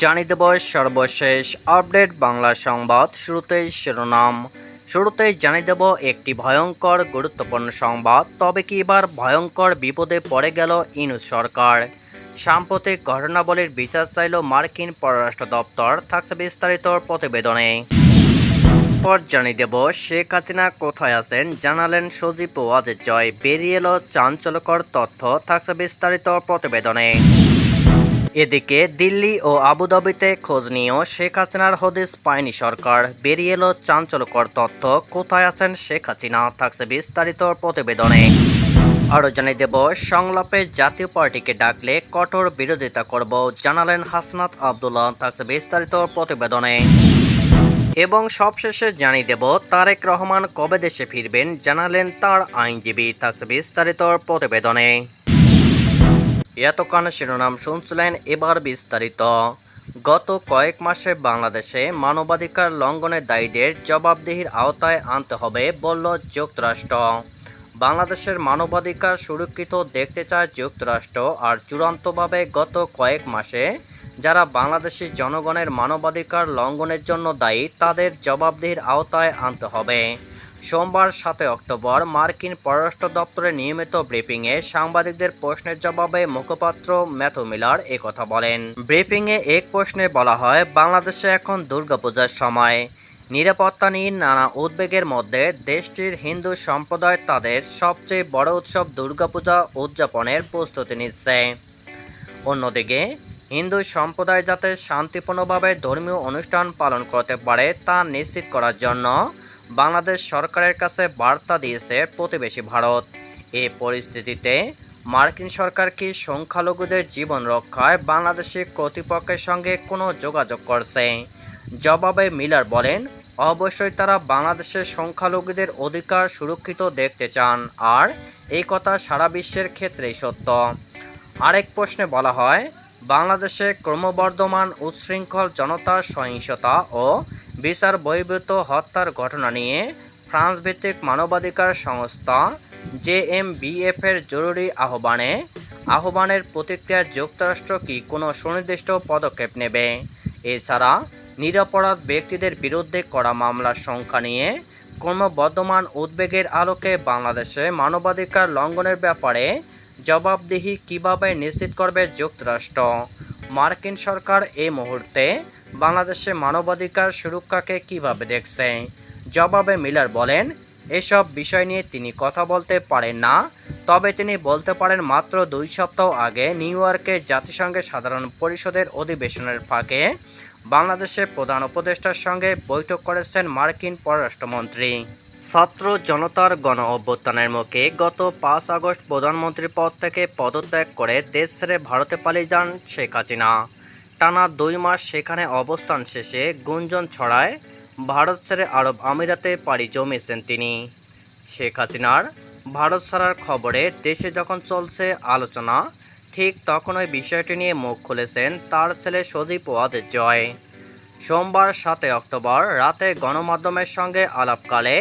জানিয়ে দেব সর্বশেষ আপডেট বাংলা সংবাদ শুরুতেই শিরোনাম। শুরুতেই জানিয়ে দেব একটি ভয়ঙ্কর গুরুত্বপূর্ণ সংবাদ, তবে কি এবার ভয়ঙ্কর বিপদে পড়ে গেল ইনুস সরকার? সাম্প্রতিক ঘটনাবলীর বিচার চাইল মার্কিন পররাষ্ট্র দপ্তর, থাকছে বিস্তারিত প্রতিবেদনে। পর জানিয়ে দেব, শেখ হাসিনা কোথায় আছেন জানালেন সজীব ওয়াজের জয়। বেরিয়ে এলো চাঞ্চল্যকর তথ্য, থাকছে বিস্তারিত প্রতিবেদনে। এদিকে দিল্লি ও আবুধাবিতে খোঁজ নিয়েও শেখ হাসিনার হদিস পায়নি সরকার। বেরিয়ে এলো চাঞ্চল্যকর তথ্য। কোথায় আছেন শেখ হাসিনা? থাকছে বিস্তারিত প্রতিবেদনে। আরও জানিয়ে দেব, সংলাপে জাতীয় পার্টিকে ডাকলে কঠোর বিরোধিতা করব জানালেন হাসনাত আবদুল্লাহ। থাকছে বিস্তারিত প্রতিবেদনে। এবং সবশেষে জানিয়ে দেব, তারেক রহমান কবে দেশে ফিরবেন জানালেন তার আইনজীবী। থাকছে বিস্তারিত প্রতিবেদনে। এতক্ষণ শিরোনাম শুনছিলেন এবার বিস্তারিত। গত কয়েক মাসে বাংলাদেশে মানবাধিকার লঙ্ঘনের দায়ীদের জবাবদিহির আওতায় আনতে হবে বলল যুক্তরাষ্ট্র। বাংলাদেশের মানবাধিকার সুরক্ষিত দেখতে চায় যুক্তরাষ্ট্র আর চূড়ান্তভাবে গত কয়েক মাসে যারা বাংলাদেশি জনগণের মানবাধিকার লঙ্ঘনের জন্য দায়ী তাদের জবাবদিহির আওতায় আনতে হবে। সোমবার সাতই অক্টোবর মার্কিন পররাষ্ট্র দপ্তরের নিয়মিত ব্রিফিংয়ে সাংবাদিকদের প্রশ্নের জবাবে মুখপাত্র ম্যাথু মিলার কথা বলেন। ব্রিফিংয়ে এক প্রশ্নে বলা হয়, বাংলাদেশে এখন দুর্গাপূজার সময়। নিরাপত্তা নিয়ে নানা উদ্বেগের মধ্যে দেশটির হিন্দু সম্প্রদায় তাদের সবচেয়ে বড় উৎসব দুর্গাপূজা উদযাপনের প্রস্তুতি নিচ্ছে। অন্যদিকে, হিন্দু সম্প্রদায় যাতে শান্তিপূর্ণভাবে ধর্মীয় অনুষ্ঠান পালন করতে পারে তা নিশ্চিত করার জন্য বাংলাদেশ সরকারের কাছে বার্তা দিয়েছে প্রতিবেশী ভারত। এ পরিস্থিতিতে মার্কিন সরকার কি সংখ্যালঘুদের জীবন রক্ষায় বাংলাদেশি কর্তৃপক্ষের সঙ্গে কোনো যোগাযোগ করছে? জবাবে মিলার বলেন, অবশ্যই তারা বাংলাদেশের সংখ্যালঘুদের অধিকার সুরক্ষিত দেখতে চান আর এই কথা সারা বিশ্বের ক্ষেত্রেই সত্য। আরেক প্রশ্নে বলা হয় বাংলাদেশে ক্রমবর্ধমান উচ্ছৃঙ্খল জনতার সহিংসতা ও বিচার বহির্ভূত হত্যার ঘটনা নিয়ে ফ্রান্স ভিত্তিক মানবাধিকার সংস্থা জেএমবিএফ এর জরুরি আহ্বানে আহ্বানের প্রতিক্রিয়া যুক্তরাষ্ট্র কি কোনো সুনির্দিষ্ট পদক্ষেপ নেবে? এছাড়া নিরাপরাধ ব্যক্তিদের বিরুদ্ধে করা মামলার সংখ্যা নিয়ে ক্রমবর্ধমান উদ্বেগের আলোকে বাংলাদেশে মানবাধিকার লঙ্ঘনের ব্যাপারে জবাবদিহি কীভাবে নিশ্চিত করবে যুক্তরাষ্ট্র? মার্কিন সরকার এই মুহূর্তে বাংলাদেশে মানবাধিকার সুরক্ষাকে কীভাবে দেখছে? জবাবে মিলার বলেন, এসব বিষয় নিয়ে তিনি কথা বলতে পারেন না, তবে তিনি বলতে পারেন মাত্র দুই সপ্তাহ আগে নিউ ইয়র্কে জাতিসংঘের সাধারণ পরিষদের অধিবেশনের ফাঁকে বাংলাদেশের প্রধান উপদেষ্টার সঙ্গে বৈঠক করেছেন মার্কিন পররাষ্ট্রমন্ত্রী। ছাত্র জনতার গণ অভ্যুত্থানের মুখে গত পাঁচ আগস্ট প্রধানমন্ত্রী পদ থেকে পদত্যাগ করে দেশ ছেড়ে ভারতে পালিয়ে যান শেখ হাসিনা। টানা দুই মাস সেখানে অবস্থান শেষে গুঞ্জন ছড়ায়, ভারত ছেড়ে আরব আমিরাতে পাড়ি জমিয়েছেন তিনি। শেখ হাসিনার ভারত ছাড়ার খবরে দেশে যখন চলছে আলোচনা, ঠিক তখন ওই বিষয়টি নিয়ে মুখ খুলেছেন তার ছেলে সজীব ওয়াদের জয়। সোমবার সাতই অক্টোবর রাতে গণমাধ্যমের সঙ্গে আলাপকালে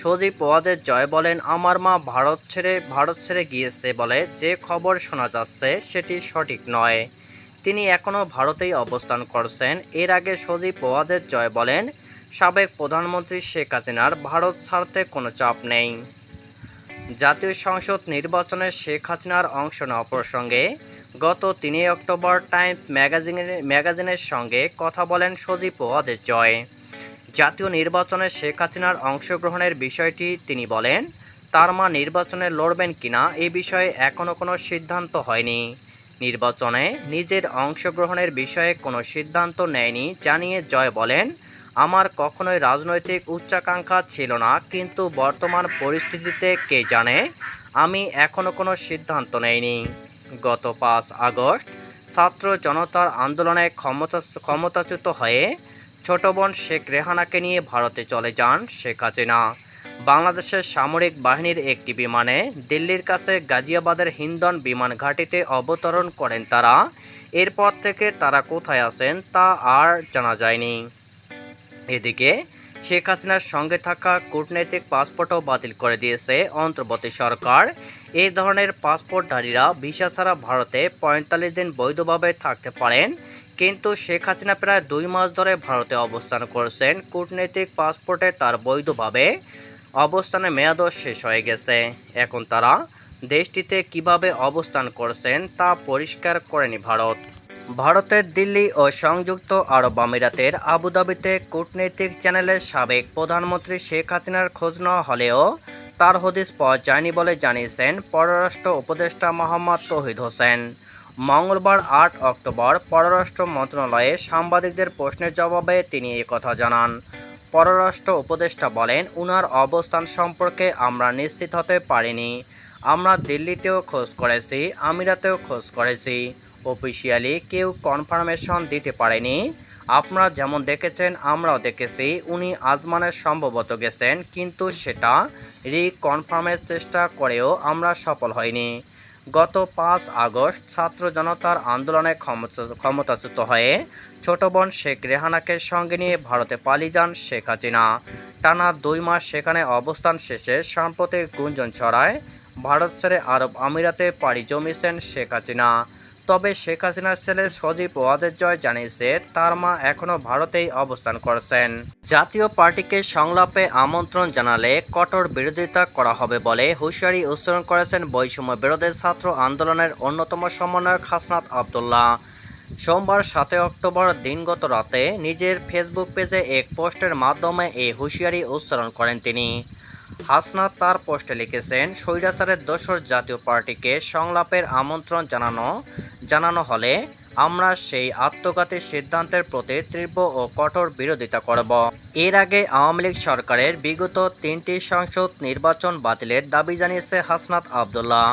সজীব ওয়াদের জয় বলেন, আমার মা ভারত ছেড়ে ভারত ছেড়ে গিয়েছে বলে যে খবর শোনা যাচ্ছে সেটি সঠিক নয়। তিনি এখনও ভারতেই অবস্থান করছেন। এর আগে সজীব ওয়াদের জয় বলেন, সাবেক প্রধানমন্ত্রী শেখ হাসিনার ভারত ছাড়তে কোনো চাপ নেই। জাতীয় সংসদ নির্বাচনে শেখ হাসিনার অংশ নেওয়া প্রসঙ্গে গত তিনই অক্টোবর টাইমস ম্যাগাজিনের ম্যাগাজিনের সঙ্গে কথা বলেন সজীব ওয়াদের জয়। জাতীয় নির্বাচনে শেখ হাসিনার অংশগ্রহণের বিষয়টি তিনি বলেন, তার মা নির্বাচনে লড়বেন কিনা এ বিষয়ে এখনও কোনো সিদ্ধান্ত হয়নি। নির্বাচনে নিজের অংশগ্রহণের বিষয়ে কোনো সিদ্ধান্ত নেয়নি জানিয়ে জয় বলেন, আমার কখনোই রাজনৈতিক উচ্চাকাঙ্ক্ষা ছিল না, কিন্তু বর্তমান পরিস্থিতিতে কে জানে, আমি এখনও কোনো সিদ্ধান্ত নেইনি। গত পাঁচ আগস্ট ছাত্র জনতার আন্দোলনে ক্ষমতা, ক্ষমতাচ্যুত হয়ে ছোট বোন শেখ রেহানাকে নিয়ে ভারতে চলে যান শেখ হাসিনা। বাংলাদেশের সামরিক বাহিনীর একটি বিমানে দিল্লির কাছে গাজিয়াবাদের হিন্দন বিমান ঘাঁটিতে অবতরণ করেন তারা। এরপর থেকে তারা কোথায় আছেন তা আর জানা যায়নি। এদিকে শেখ হাসিনার সঙ্গে থাকা কূটনৈতিক পাসপোর্টও বাতিল করে দিয়েছে অন্তর্বর্তী সরকার। এই ধরনের পাসপোর্টধারীরা ভিসা ছাড়া ভারতে পঁয়তাল্লিশ দিন বৈধভাবে থাকতে পারেন। কিন্তু শেখ হাসিনা প্রায় দুই মাস ধরে ভারতে অবস্থান করছেন। কূটনৈতিক পাসপোর্টে তার বৈধভাবে অবস্থানের মেয়াদও শেষ হয়ে গেছে। এখন তারা দেশটিতে কীভাবে অবস্থান করছেন তা পরিষ্কার করেনি ভারত। ভারতের দিল্লি ও সংযুক্ত আরব আমিরাতের আবুধাবিতে কূটনৈতিক চ্যানেলের সাবেক প্রধানমন্ত্রী শেখ হাসিনার খোঁজ নেওয়া হলেও তার হদিস পাওয়া যায়নি বলে জানিয়েছেন পররাষ্ট্র উপদেষ্টা মোহাম্মদ তৌহিদ হোসেন। মঙ্গলবার আট অক্টোবর পররাষ্ট্র মন্ত্রণালয়ে সাংবাদিকদের প্রশ্নের জবাবে তিনি কথা জানান। পররাষ্ট্র উপদেষ্টা বলেন, উনার অবস্থান সম্পর্কে আমরা নিশ্চিত হতে পারিনি। আমরা দিল্লিতেও খোঁজ করেছি, আমিরাতেও খোঁজ করেছি। অফিসিয়ালি কেউ কনফার্মেশন দিতে পারেনি। আপনারা যেমন দেখেছেন, আমরাও দেখেছি, উনি আজমানের সম্ভবত গেছেন, কিন্তু সেটা রিকনফার্মের চেষ্টা করেও আমরা সফল হইনি। গত পাঁচ আগস্ট ছাত্র জনতার আন্দোলনে ক্ষমতা- ক্ষমতাচ্যুত হয়ে ছোট বোন শেখ রেহানাকে সঙ্গে নিয়ে ভারতে পালিয়ে যান শেখ হাসিনা। টানা দুই মাস সেখানে অবস্থান শেষে সাম্প্রতিক গুঞ্জন ছড়ায়, ভারত ছেড়ে আরব আমিরাতে পাড়ি জমিয়েছেন শেখ হাসিনা। তবে শেখ হাসিনার ছেলে সজীব ওয়াজের জয় জানিয়েছে, তার মা এখনও ভারতেই অবস্থান করছেন। জাতীয় পার্টিকে সংলাপে আমন্ত্রণ জানালে কঠোর বিরোধিতা করা হবে বলে হুঁশিয়ারি উচ্চারণ করেছেন বৈষম্য বিরোধী ছাত্র আন্দোলনের অন্যতম সমন্বয়ক হাসনাত আবদুল্লাহ। সোমবার সাতই অক্টোবর দিনগত রাতে নিজের ফেসবুক পেজে এক পোস্টের মাধ্যমে এই হুঁশিয়ারি উচ্চারণ করেন তিনি। হাসনাত তার পোস্টে লিখেছেন, স্বৈরাচারের দোসর জাতীয় পার্টিকে সংলাপের আমন্ত্রণ জানানো জানানো হলে আমরা সেই আত্মঘাতী সিদ্ধান্তের প্রতি তীব্র ও কঠোর বিরোধিতা করব। এর আগে আওয়ামী লীগ সরকারের বিগত তিনটি সংসদ নির্বাচন বাতিলের দাবি জানিয়েছে হাসনাত আবদুল্লাহ।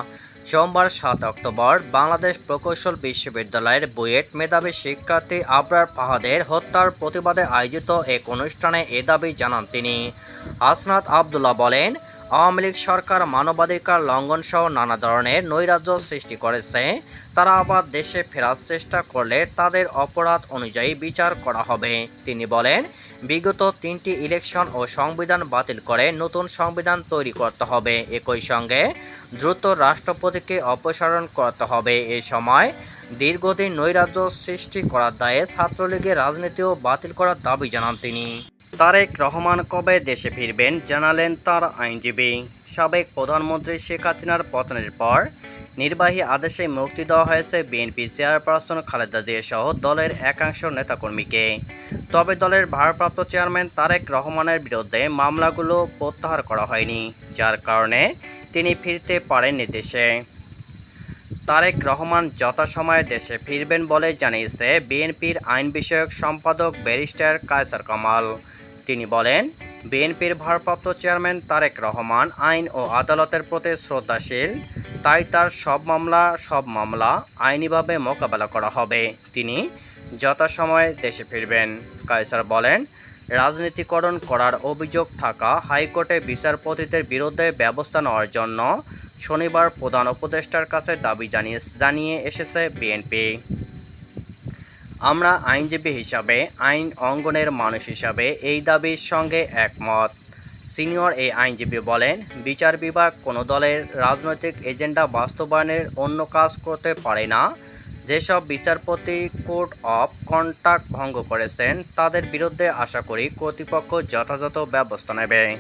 সোমবার সাত অক্টোবর বাংলাদেশ প্রকৌশল বিশ্ববিদ্যালয়ের বুয়েট মেধাবী শিক্ষার্থী আবরার ফাহাদের হত্যার প্রতিবাদে আয়োজিত এক অনুষ্ঠানে এ দাবি জানান তিনি। আসনাদ আবদুল্লাহ বলেন আওয়ামী লীগ সরকার মানবাধিকার লঙ্ঘন সহ নানা ধরনের নৈরাজ্য সৃষ্টি করেছে। তারা আবার দেশে ফেরার চেষ্টা করলে তাদের অপরাধ অনুযায়ী বিচার করা হবে। তিনি বলেন, বিগত তিনটি ইলেকশন ও সংবিধান বাতিল করে নতুন সংবিধান তৈরি করতে হবে। একই সঙ্গে দ্রুত রাষ্ট্রপতিকে অপসারণ করতে হবে। এ সময় দীর্ঘদিন নৈরাজ্য সৃষ্টি করার দায়ে ছাত্রলীগের রাজনীতিও বাতিল করার দাবি জানান তিনি। তারেক রহমান কবে দেশে ফিরবেন জানালেন তার আইনজীবী। সাবেক প্রধানমন্ত্রী শেখ হাসিনার পতনের পর নির্বাহী আদেশে মুক্তি দেওয়া হয়েছে বিএনপি চেয়ারপারসন খালেদা জিয়া সহ দলের একাংশ নেতাকর্মীকে। তবে দলের ভারপ্রাপ্ত চেয়ারম্যান তারেক রহমানের বিরুদ্ধে মামলাগুলো প্রত্যাহার করা হয়নি, যার কারণে তিনি ফিরতে পারেননি দেশে। তারেক রহমান যথাসময়ে দেশে ফিরবেন বলে জানিয়েছে বিএনপির আইন বিষয়ক সম্পাদক ব্যারিস্টার কায়সার কামাল। তিনি বলেন, বিএনপির ভারপ্রাপ্ত চেয়ারম্যান তারেক রহমান আইন ও আদালতের প্রতি শ্রদ্ধাশীল, তাই তার সব মামলা সব মামলা আইনিভাবে মোকাবেলা করা হবে। তিনি যথাসময়ে দেশে ফিরবেন। কায়সার বলেন, রাজনীতিকরণ করার অভিযোগ থাকা হাইকোর্টে বিচারপতিদের বিরুদ্ধে ব্যবস্থা নেওয়ার জন্য শনিবার প্রধান উপদেষ্টার কাছে দাবি জানিয়ে জানিয়ে এসেছে বিএনপি। আমরা আইনজীবী হিসাবে, আইন অঙ্গনের মানুষ হিসাবে এই দাবির সঙ্গে একমত। সিনিয়র এই আইনজীবী বলেন, বিচার বিভাগ কোনো দলের রাজনৈতিক এজেন্ডা বাস্তবায়নের অন্য কাজ করতে পারে না। যেসব বিচারপতি কোড অফ কন্টাক্ট ভঙ্গ করেছেন, তাদের বিরুদ্ধে আশা করি কর্তৃপক্ষ যথাযথ ব্যবস্থা নেবে।